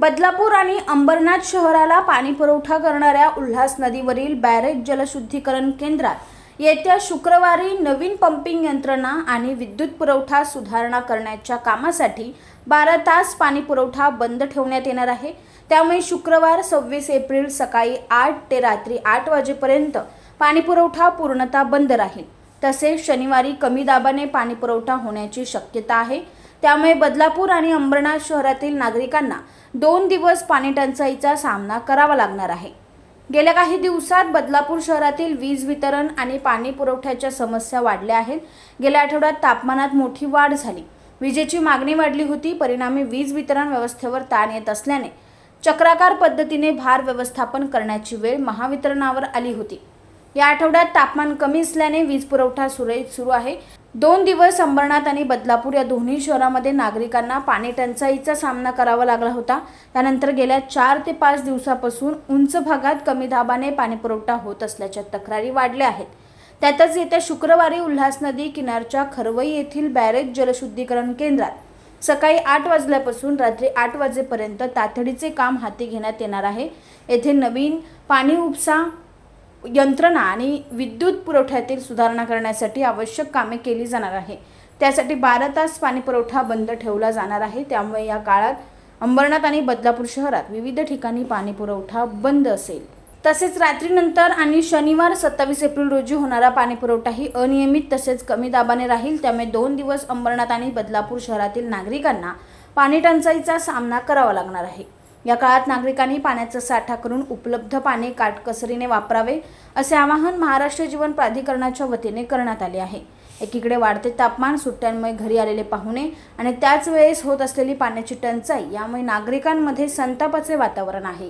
बदलापूर आणि अंबरनाथ शहराला पाणी पुरवठा करणाऱ्या उल्हास नदीवरील बॅरेज जलशुद्धीकरण केंद्रात येत्या शुक्रवारी नवीन पंपिंग यंत्रणा आणि विद्युत पुरवठा सुधारणा करण्याच्या कामासाठी बारा तास पाणी पुरवठा बंद ठेवण्यात येणार आहे. त्यामुळे शुक्रवार सव्वीस एप्रिल सकाळी आठ ते रात्री आठ वाजेपर्यंत पाणीपुरवठा पूर्णतः बंद राहील. तसेच शनिवारी कमी दाबाने पाणीपुरवठा होण्याची शक्यता आहे. त्यामुळे बदलापूर आणि अंबरनाथ शहरातील नागरिकांना दोन दिवस पाणी टंचाईचा सामना करावा लागणार आहे. गेल्या काही दिवसात बदलापूर शहरातील वीज वितरण आणि पाणी पुरवठ्याच्या समस्या वाढल्या आहेत. गेल्या आठवड्यात तापमानात मोठी वाढ झाली. विजेची मागणी वाढली होती परिणामी वीज वितरण व्यवस्थेवर ताण येत असल्याने चक्राकार पद्धतीने भार व्यवस्थापन करण्याची वेळ महावितरणावर आली होती. या आठवड्यात तापमान कमी असल्याने वीज पुरवठा सुरळीत सुरू आहे. दोन दिवस अंबरनाथ आणि बदलापूर या दोन्ही शहरामध्ये नागरिकांना पाणी टंचाईचा सामना करावा लागला होता. त्यानंतर गेल्या चार ते पाच दिवसापासून उंच भागात कमी दाबाने पाणीपुरवठा होत असल्याच्या तक्रारी वाढल्या आहेत. त्यातच येत्या शुक्रवारी उल्हास नदी किनारच्या खरवई येथील बॅरेज जलशुद्धीकरण केंद्रात सकाळी आठ वाजल्यापासून रात्री आठ वाजेपर्यंत तातडीचे काम हाती घेण्यात येणार आहे. येथे नवीन पाणी उपसा यंत्रणा आणि विद्युत पुरवठ्यातील सुधारणा करण्यासाठी आवश्यक कामे केली जाणार आहे. त्यासाठी बारा तास पाणी पुरवठा बंद ठेवला जाणार आहे. त्यामुळे या काळात अंबरनाथ आणि बदलापूर शहरात विविध ठिकाणी पाणी पुरवठा बंद असेल. तसेच रात्रीनंतर आणि शनिवार सत्तावीस एप्रिल रोजी होणारा पाणी पुरवठाही अनियमित तसेच कमी दाबाने राहील. त्यामुळे दोन दिवस अंबरनाथ आणि बदलापूर शहरातील नागरिकांना पाणी टंचाईचा सामना करावा लागणार आहे. या काळात नागरिकांनी पाण्याचा साठा करून उपलब्ध पाणी काटकसरीने वापरावे असे आवाहन महाराष्ट्र जीवन प्राधिकरणाच्या वतीने करण्यात आले आहे. एकीकडे वाढते तापमान सुट्ट्यांमुळे घरी आलेले पाहुणे आणि त्याच वेळेस होत असलेली पाण्याची टंचाई यामुळे नागरिकांमध्ये संतापाचे वातावरण आहे.